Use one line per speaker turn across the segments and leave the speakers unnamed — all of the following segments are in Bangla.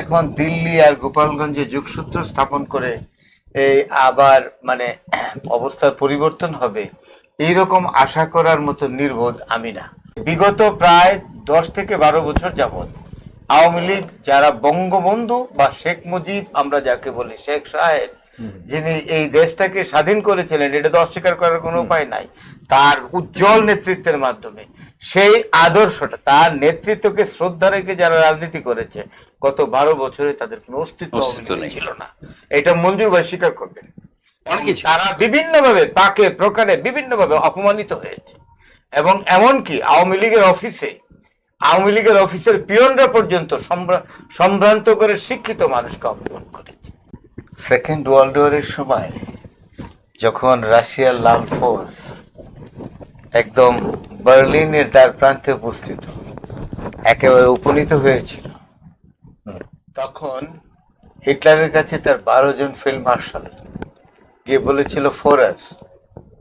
এখন দিল্লি আর গোপালগঞ্জে যুগসূত্র স্থাপন করে এই আবার মানে অবস্থার পরিবর্তন হবে, এইরকম আশা করার মতো নির্বোধ আমি না। বিগত প্রায় দশ থেকে বারো বছর যাবৎ আওয়ামী লীগ, যারা বঙ্গবন্ধু বা শেখ মুজিব, আমরা যাকে বলি শেখ সাহেব যিনি এই দেশটাকে স্বাধীন করেছিলেন এটা তো অস্বীকার করার কোনো উপায় নাই তার উজ্জ্বল নেতৃত্বের মাধ্যমে সেই আদর্শটা তার নেতৃত্বকে শ্রদ্ধা রেখে যারা রাজনীতি করেছে গত বারো বছরে তাদের কোনো অস্তিত্ব। ছিল না। এটা মঞ্জুর ভাই স্বীকার করবেন। তারা বিভিন্নভাবে পাকে প্রকারে বিভিন্নভাবে অপমানিত হয়েছে। এবং এমনকি আওয়ামী লীগের অফিসে আওয়ামী লীগের অফিসের পিয়নরা পর্যন্ত সম্ভ্রান্ত করে শিক্ষিত মানুষকে অপমান করেছে। সেকেন্ড ওয়ার্ল্ড ওয়ারের সময় যখন রাশিয়ার লাল ফোর্স একদম বার্লিনের দ্বার প্রান্তে উপস্থিত একেবারে উপনীত হয়েছিল তখন হিটলারের কাছে তার বারো জন ফিল্ড মার্শাল গিয়ে বলেছিল ফোরার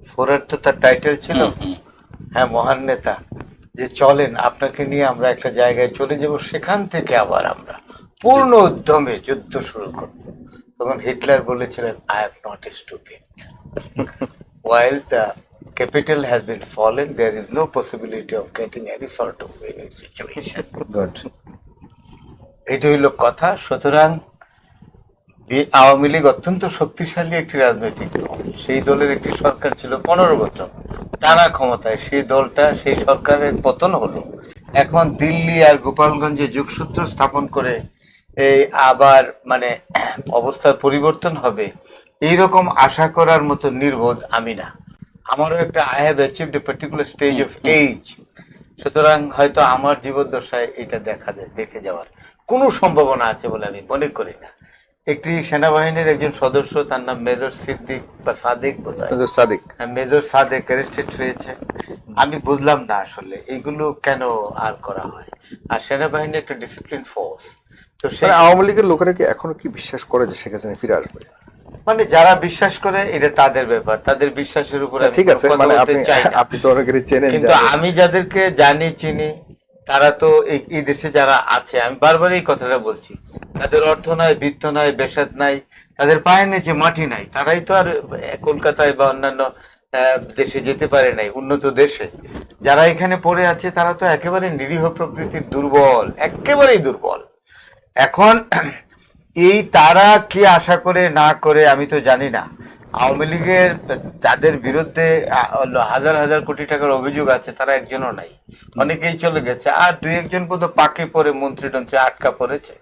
ফোরার তো তার টাইটেল ছিল? হ্যাঁ মহান নেতা যে চলেন আপনাকে নিয়ে আমরা একটা জায়গায় চলে যাব সেখান থেকে আবার আমরা পূর্ণ উদ্যমে যুদ্ধ শুরু করব। তখন হিটলার বলেছিলেন I have not stupid while the capital has been fallen there is no possibility of getting any sort of winning situation.
Good
এটা হইল কথা। সুতরাং আওয়ামী লীগ অত্যন্ত শক্তিশালী একটি রাজনৈতিক দল। সেই দলের একটি সরকার ছিল পনেরো বছর। টানা ক্ষমতায় সেই দলটা সেই সরকারের পতন হলো। এখন দিল্লি আর গোপালগঞ্জে যুগসূত্র স্থাপন করে এই আবার মানে অবস্থার পরিবর্তন হবে এইরকম আশা করার মতো নির্বোধ আমি না। আমারও একটা I have achieved a particular stage of age সুতরাং হয়তো আমার জীবদ্দশায় এটা দেখা যায় দেখে যাওয়ার কোনো সম্ভাবনা আছে বলে আমি মনে করি না। একটি সেনাবাহিনীর একজন সদস্য তার নাম মেজর সিদ্দিক বা সাদেক
সাদিক।
মেজর সাদেক অ্যারেস্টেড হয়েছে। আমি বুঝলাম না আসলে এগুলো কেন আর করা হয়? আর সেনাবাহিনী একটা ডিসিপ্লিন ফোর্স তো
মানে আওয়ামী লীগের লোকেরা কি এখনও কি বিশ্বাস করে যে শেখ হাসিনা ফিরে আসবে?
মানে যারা বিশ্বাস করে এটা তাদের ব্যাপার। তাদের বিশ্বাসের উপরে
ঠিক আছে মানে আপনি আপনি তো অনেকেরই চেনেন
কিন্তু আমি যাদেরকে জানি চিনি তারা তো এই দেশে যারা আছে আমি বারবার এই কথাটা বলছি। তাদের অর্থ নাই বৃত্ত নাই বেসাদ নাই তাদের পায়ের নিচে মাটি নাই। তারাই তো আর কলকাতায় বা অন্যান্য দেশে যেতে পারে নাই উন্নত দেশে। যারা এখানে পড়ে আছে তারা তো একেবারে নিরীহ প্রকৃতির দুর্বল একেবারেই দুর্বল। এখন এই তারা কি আশা করে না করে আমি তো জানি না। আওয়ামী লীগের যাদের বিরুদ্ধে হাজার হাজার কোটি টাকার অভিযোগ আছে তারা একজনও নাই। অনেকেই চলে গেছে আর দুই একজন পর্যন্ত পাকে পরে মন্ত্রী টন্ত্রী আটকা পড়েছে।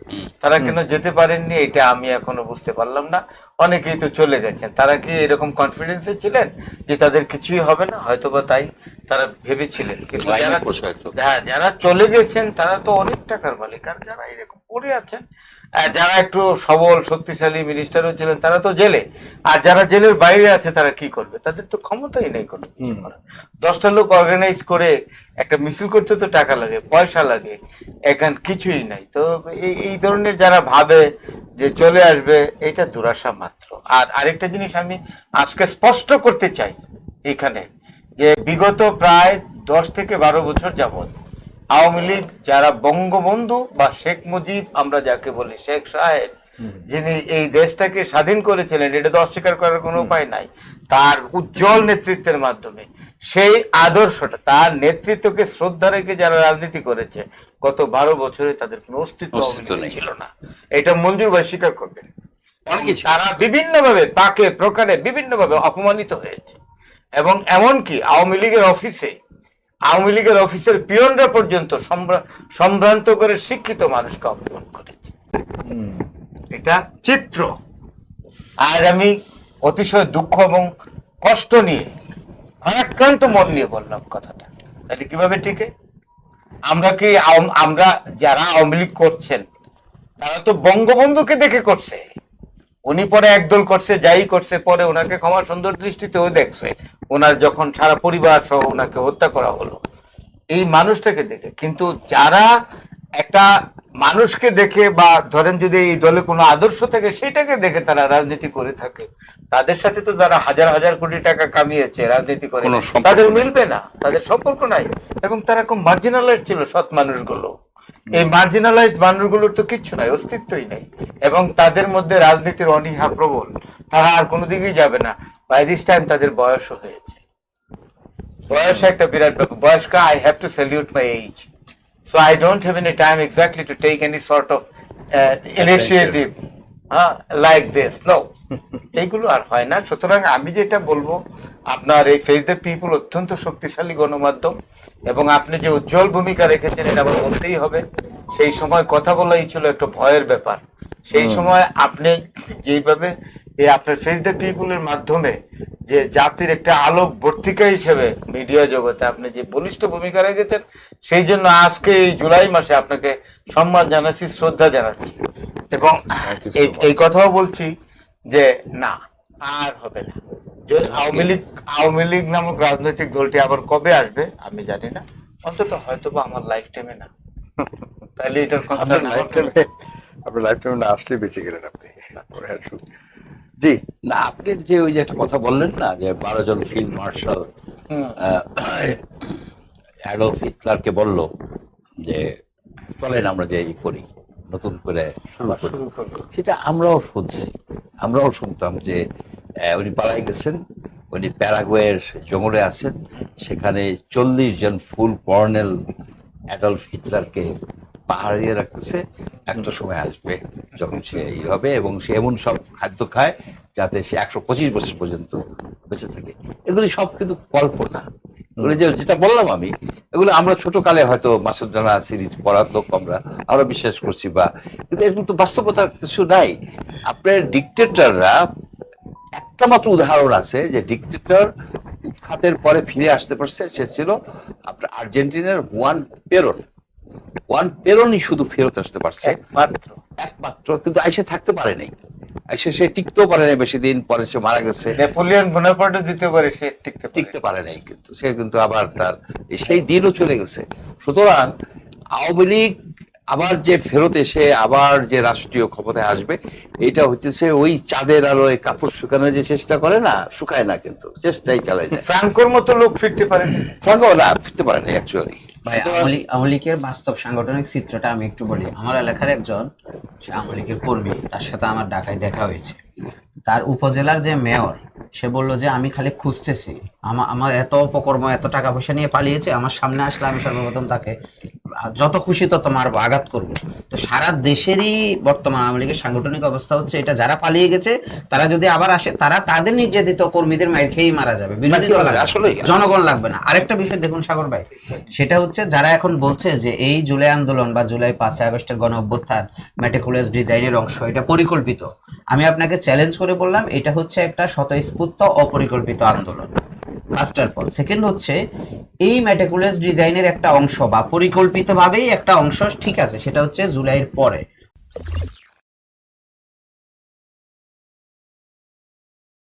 তারা কেন যেতে পারেননি এটা আমি এখনও বুঝতে পারলাম না। অনেকেই তো চলে গেছেন। তারা কি এরকম কনফিডেন্সে ছিলেন যে তাদের কিছুই হবে না? হয়তো বা তাই তারা ভেবেছিলেন। কিন্তু যারা হ্যাঁ যারা চলে গেছেন তারা তো অনেক টাকার মালিক। আর যারা এরকম পড়ে আছেন যারা একটু সবল শক্তিশালী মিনিস্টারও ছিলেন তারা তো জেলে। আর যারা জেলের বাইরে আছে তারা কি করবে? তাদের তো ক্ষমতাই নেই কোনো কিছু করার দশটা লোক অর্গানাইজ করে একটা মিছিল করতে তো টাকা লাগে পয়সা লাগে এখান কিছুই নাই। তো এই এই ধরনের যারা ভাবে যে চলে আসবে, এটা দুরাশা মাত্র। আর আরেকটা জিনিস আমি আজকে স্পষ্ট করতে চাই এখানে, যে বিগত প্রায় দশ থেকে বারো বছর যাবৎ আওয়ামী লীগ, যারা বঙ্গবন্ধু বা শেখ মুজিব, আমরা যাকে বলি শেখ সাহেব যিনি এই দেশটাকে স্বাধীন করেছিলেন এটা তো অস্বীকার করার কোনো উপায় নাই। তার উজ্জ্বল নেতৃত্বের মাধ্যমে সেই আদর্শটা তার নেতৃত্বকে শ্রদ্ধা রেখে যারা রাজনীতি করেছে গত বারো বছরে তাদের কোনো অস্তিত্ব। ছিল না। এটা মঞ্জুর ভাই স্বীকার করবেন। তারা বিভিন্নভাবে পাকে প্রকারে বিভিন্নভাবে অপমানিত হয়েছে। এবং এমনকি আওয়ামী লীগের অফিসে আওয়ামী লীগের অফিসের পিয়নরা পর্যন্ত সম্ভ্রা- সম্ভ্রান্ত করে শিক্ষিত মানুষকে অপমান করেছে। এটা চিত্র। আজ আমি অতিশয় দুঃখ এবং কষ্ট নিয়ে ভারাক্রান্ত মন নিয়ে বললাম কথাটা। তাহলে কীভাবে টিকে? আমরা কি আমরা যারা আওয়ামী লীগ করছেন, তারা তো বঙ্গবন্ধুকে দেখে করছে। উনি পরে একদল করছে, যাই করছে, পরে ওনাকে ক্ষমা সুন্দর দৃষ্টিতেও দেখছে। ওনার যখন সারা পরিবার সহ ওনাকে হত্যা করা হলো, এই মানুষটাকে দেখে। কিন্তু যারা একটা মানুষকে দেখে বা ধরেন যদি এই দলে কোনো আদর্শ থাকে সেটাকে দেখে তারা রাজনীতি করে থাকে। তাদের সাথে তো যারা হাজার হাজার কোটি টাকা কামিয়েছে রাজনীতি করে তাদের মিলবে না। তাদের সম্পর্ক নাই। এবং তারা খুব মার্জিনালাইজ ছিল সৎ মানুষগুলো। এই মার্জিনালাইজড মানুষগুলোর তো কিচ্ছু নাই অস্তিত্বই নেই। এবং তাদের মধ্যে রাজনীতির অনীহা প্রবল। তারা আর কোনো দিকেই যাবে না। বাই দিস টাইম তাদের বয়সও হয়েছে। বয়স একটা বিরাট বয়স্ক I have to salute my age so have any time exactly to take any sort of uh, initiative uh, like this. No. এইগুলো আর হয় না সুতরাং আমি যেটা বলব আপনার এই ফেস দ্য পিপল অত্যন্ত শক্তিশালী গণমাধ্যম এবং আপনি যে উজ্জ্বল ভূমিকা রেখেছেন এটা আমার বলতেই হবে সেই সময় কথা বলাই ছিল একটা ভয়ের ব্যাপার সেই সময় আপনি যেইভাবে এই আপনার ফেস দ্য পিপুলের মাধ্যমে যে জাতির একটা আলোক বর্তিকা হিসেবে মিডিয়া জগতে আপনি যে বলিষ্ঠ ভূমিকা রেখেছেন সেই জন্য আজকে এই জুলাই মাসে আপনাকে সম্মান জানাচ্ছি শ্রদ্ধা জানাচ্ছি। এবং এই কথাও বলছি যে না আর হবে না। যদি আওয়ামী লীগ আওয়ামী লীগ নামক রাজনৈতিক দলটি আবার কবে আসবে আমি জানি না। অন্তত হয়তো বা আমার লাইফ টাইমে না। তাহলে এটার কনসার্ন
আপনার লাইফ টাইমে না আসলে বেঁচে গেলেন আপনি। জি।
না আপনি যে ওই যে একটা কথা বললেন না যে বারো জন ফিল্ড মার্শাল অ্যাডলফ হিটলারকে বলল যে চলেন আমরা যে ই করি নতুন করে সেটা আমরাও শুনছি। আমরাও শুনতাম যে আহ, উনি পালাই গেছেন উনি প্যারাগুয়ের জঙ্গলে আছেন। সেখানে চল্লিশ জন ফুল কর্নেল অ্যাডলফ হিটলারকে পাহাড় দিয়ে রাখতেছে। একটা সময় আসবে যখন সে ই হবে এবং সে এমন সব খাদ্য খায় যাতে সে একশো পঁচিশ বছর পর্যন্ত বেঁচে থাকে। এগুলি সব কিন্তু কল্পনা। এগুলো যে যেটা বললাম আমি, এগুলো আমরা ছোট কালে হয়তো মাসুদ রানা সিরিজ পড়াতো আমরা আমরা বিশ্বাস করছি বা, কিন্তু এগুলো তো বাস্তবতার কিছু নাই। আপনার ডিকটেটররা একটা মাত্র উদাহরণ আছে যে ডিকটেটর উৎখাতের পরে ফিরে আসতে পারছে, সে ছিল আপনার আর্জেন্টিনার ওয়ান পেরন ওয়ান পেরনই শুধু ফেরত আসতে পারছে।
একমাত্র।
একমাত্র কিন্তু আইসে থাকতে পারে নাই। আইসে সে টিকতেও পারে নাই বেশি দিন পরে সে মারা গেছে।
নেপোলিয়ন বোনাপার্টও দ্বিতীয় পারে সে টিকতে
টিকতে পারে নাই কিন্তু সে কিন্তু আবার তার সেই দিনও চলে গেছে। সুতরাং আওয়ামী লীগ আবার যে ফেরত এসে আবার যে রাষ্ট্রীয় ক্ষমতায় আসবে এটা হচ্ছে ওই চাঁদের আলোয় কাপড় শুকানোর যে চেষ্টা করে না শুকায় না কিন্তু চেষ্টাই চালায় যায়।
ফ্রাঙ্কোর মতো লোক ফিরতে পারে?
ফ্রাঙ্কো না ফিরতে পারে না অ্যাকচুয়ালি
লীগের বাস্তব সাংগঠনিক চিত্রটা আমি একটু বলি। আমার এলাকার একজন সে আওয়ামী লীগের কর্মী তার সাথে আমার ঢাকায় দেখা হয়েছে। তার উপজেলার যে মেয়র সে বলল যে আমি খালি খুঁজতেছি। আমার আমার এত অপকর্ম এত টাকা পয়সা নিয়ে পালিয়েছে আমার সামনে আসলে আমি সর্বপ্রথম তাকে যত খুশি তত মারবো আঘাত করব। তো সারা দেশেরই বর্তমান আওয়ামী লীগের সাংগঠনিক অবস্থা হচ্ছে এটা যারা পালিয়ে গেছে তারা যদি আবার আসে তারা তাদের নির্যাতিত কর্মীদের মায়ের খেয়েই মারা যাবে। বিরোধী দল।
আসলেই।
জনগণ লাগবে না। আরেকটা বিষয় দেখুন সাগর ভাই সেটা হচ্ছে যারা এখন বলছে যে এই জুলাই আন্দোলন বা জুলাই পাঁচই আগস্টের গণ অভ্যুত্থান মেটিকুলাস ডিজাইনের অংশ এটা পরিকল্পিত। আমি আপনাকে চ্যালেঞ্জ করে বললাম এটা হচ্ছে একটা স্বতঃস্ফূর্ত অপরিকল্পিত আন্দোলন। ফার্স্ট অফ অল সেকেন্ড হচ্ছে, এই ম্যাটেকুলাস ডিজাইনের একটা অংশ বা পরিকল্পিতভাবেই একটা অংশ ঠিক আছে, সেটা হচ্ছে জুলাইয়ের পরে।